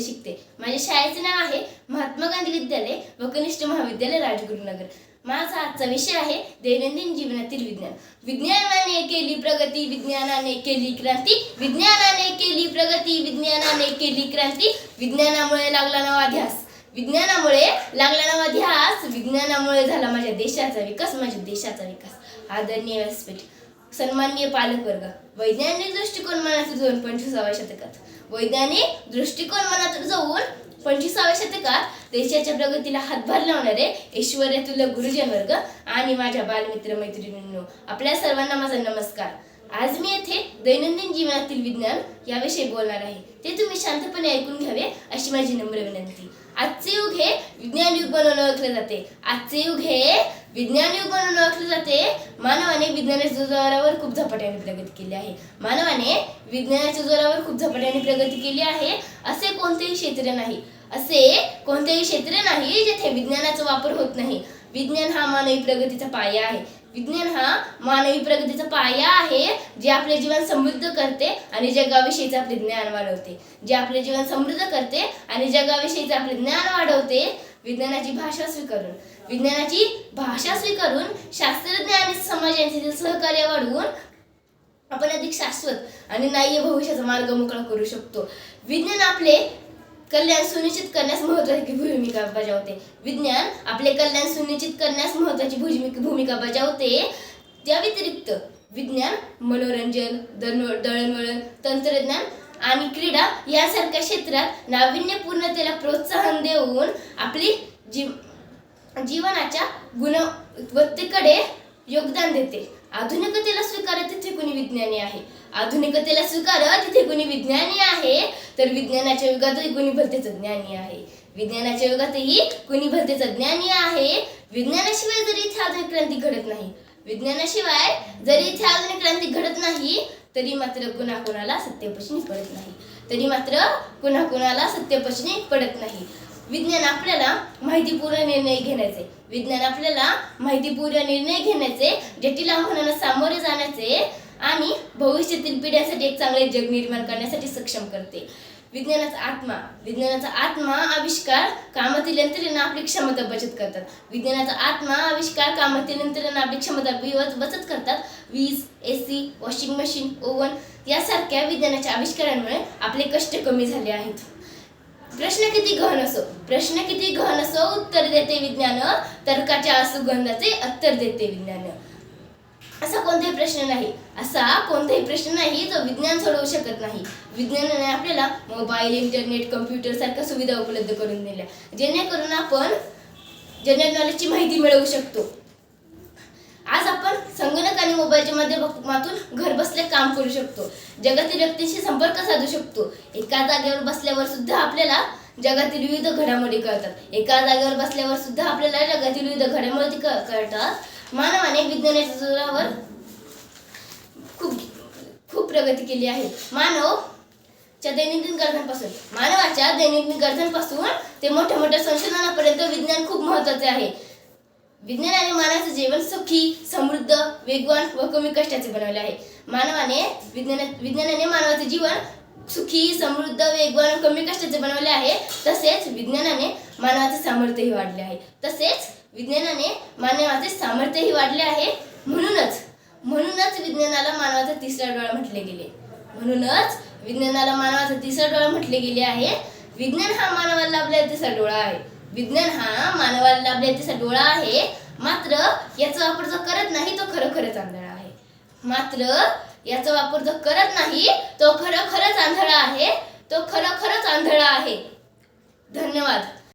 शिकते. माझ्या शाळेचे नाव आहे महात्मा गांधी विद्यालय व कनिष्ठ महाविद्यालय राजगुरुनगर. माझा आजचा विषय आहे दैनंदिन जीवनातील विज्ञान. विज्ञानाने केली प्रगती विज्ञानाने केली क्रांती विज्ञानाने केली प्रगती विज्ञानाने केली क्रांती. विज्ञानामुळे लागला नवा ध्यास विज्ञानामुळे लागला नवा ध्यास विज्ञानामुळे झाला माझ्या देशाचा विकास माझ्या देशाचा विकास. आदरणीय व्यासपीठ सन्माननीय पालकवर्ग वैज्ञानिक दृष्टिकोन मनात दोन पंचवीसाव्या शतकात. वैज्ञानिक दृष्टिकोन मनात जाऊन पंचवीसाव्या शतकात देशाच्या प्रगतीला हातभार लावणारे ऐश्वर्यातुल्य गुरुजन वर्ग आणि माझ्या बालमित्र मैत्रिणींनो आपल्या सर्वांना माझा नमस्कार. आज मी येथे दैनंदिन जीवनातील विज्ञान याविषयी बोलणार आहे. ते तुम्ही शांतपणे ऐकून घ्यावे अशी माझी नम्र विनंती. आजचे युग हे विज्ञान युग म्हणून ओळखले जाते. आजचे युग हे विज्ञान युग म्हणून ओळखले जाते. मानव विज्ञानाच्या जोरावर खूप झपाट्याने प्रगती केली आहे. मानवाने विज्ञानाच्या जोरावर खूप झपाट्याने प्रगती केली आहे. असे कोणतेही क्षेत्र नाही. असे कोणतेही क्षेत्र नाही जेथे विज्ञानाचा वापर होत नाही. विज्ञान हा मानवी प्रगतीचा पाया आहे. विज्ञान हा मानवी प्रगतीचा पाया आहे जे आपले जीवन समृद्ध करते आणि जगाविषयीचे आपले ज्ञान वाढवते. जे आपले जीवन समृद्ध करते आणि जगाविषयीचे आपले ज्ञान वाढवते विज्ञानाची भाषा स्वीकारून विज्ञानाची भाषा स्वीकारून शास्त्रज्ञ आणि समाज यांच्यातील सहकार्य वाढवून आपण अधिक शाश्वत आणि नाह्य भविष्याचा मार्ग मोकळा करू शकतो. विज्ञान आपले कल्याण सुनिश्चित करण्यास महत्वाची भूमिका बजावते. विज्ञान आपले कल्याण सुनिश्चित करण्यास महत्वाची भूमिका भूमिका बजावते. त्या व्यतिरिक्त विज्ञान मनोरंजन दळणवळण तंत्रज्ञान आणि क्रीडा यासारख्या क्षेत्रात नाविन्यपूर्णतेला प्रोत्साहन देऊन आपली जी जीवनाच्या गुणवत्तेकडे योगदान देते. आधुनिकतेला स्वीकार तिथे कुणी विज्ञानी आहे? आधुनिकतेला स्वीकार तिथे कुणी विज्ञानी आहे? तर विज्ञानाच्या युगातही कुणी भलतेच ज्ञानी आहे? विज्ञानाच्या युगातही कुणी भलतेच ज्ञानी आहे? विज्ञानाशिवाय जरी इथे आधुनिक क्रांती घडत नाही. विज्ञानाशिवाय जरी इथे आधुनिक क्रांती घडत नाही तरी मात्र कुणा कुणाला सत्यपचनी पडत नाही. तरी मात्र कुणा कुणाला सत्यपचनी पडत नाही. विज्ञान आपल्याला माहितीपूर्ण निर्णय घेण्याचे विज्ञान आपल्याला माहितीपूर्ण निर्णय घेण्याचे जटिल आव्हानांना सामोरे जाण्याचे आणि भविष्यातील पिढ्यांसाठी एक चांगले जग निर्माण करण्यासाठी सक्षम करते. विज्ञानाचा आत्मा. विज्ञानाचा आत्मा आविष्कार कामातील यंत्रणा आपली क्षमता बचत करतात. विज्ञानाचा आत्मा आविष्कार कामातील यंत्रणा आपली क्षमता बचत करतात. वीज एसी वॉशिंग मशीन ओव्हन यासारख्या विज्ञानाच्या आविष्कारांमुळे आपले कष्ट कमी झाले आहेत. प्रश्न किती गहन असो? प्रश्न किती गहन असो? उत्तर देते विज्ञान. तर्काच्या सुगंधाचे उत्तर देते विज्ञान. असा कोणताही प्रश्न नाही. असा कोणताही प्रश्न नाही जो विज्ञान सोडवू शकत नाही. विज्ञानाने आपल्याला मोबाईल इंटरनेट कम्प्युटर सारख्या सुविधा उपलब्ध करून दिल्या. जेणेकरून आपण जनरल नॉलेजची माहिती मिळवू शकतो. आज आपण संगणक आणि मोबाईलच्या माध्यमातून घर बसल्या काम करू शकतो. जगातील व्यक्तींशी संपर्क साधू शकतो. एका जागेवर बसल्यावर सुद्धा आपल्याला जगातील विविध घडामोडी कळतात. एका जागेवर बसल्यावर सुद्धा आपल्याला जगातील विविध घडामोडी कळतात. मानवाने विज्ञानाच्या जोरावर खूप खूप प्रगती केली आहे. मानव च्या दैनंदिन गरजांपासून मानवाच्या दैनंदिन गरजांपासून ते मोठ्या मोठ्या संशोधनापर्यंत विज्ञान खूप महत्त्वाचे आहे. विज्ञानाने मानवाचं जीवन सुखी समृद्ध वेगवान व कमी कष्टाचे बनवले आहे. मानवाने विज्ञाना विज्ञानाने मानवाचे जीवन सुखी समृद्ध वेगवान व कमी कष्टाचे बनवले आहे. तसेच विज्ञानाने मानवाचे सामर्थ्यही वाढले आहे. तसेच विज्ञानाने मानवाचे सामर्थ्यही वाढले आहे. म्हणूनच म्हणूनच विज्ञानाला मानवाचा तिसरा डोळा म्हटले गेले. म्हणूनच विज्ञानाला मानवाचा तिसरा डोळा म्हटले गेले आहे. विज्ञान हा मानवाला लाभलेला तिसरा डोळा आहे. विज्ञान हा मानवाला लाभलेला तिसरा डोळा आहे. मात्र याचा वापर जो करत नाही तो खरोखरच आंधळा आहे. मात्र याचा वापर जो करत नाही तो खरोखरच आंधळा आहे. तो खरोखरच आंधळा आहे. धन्यवाद.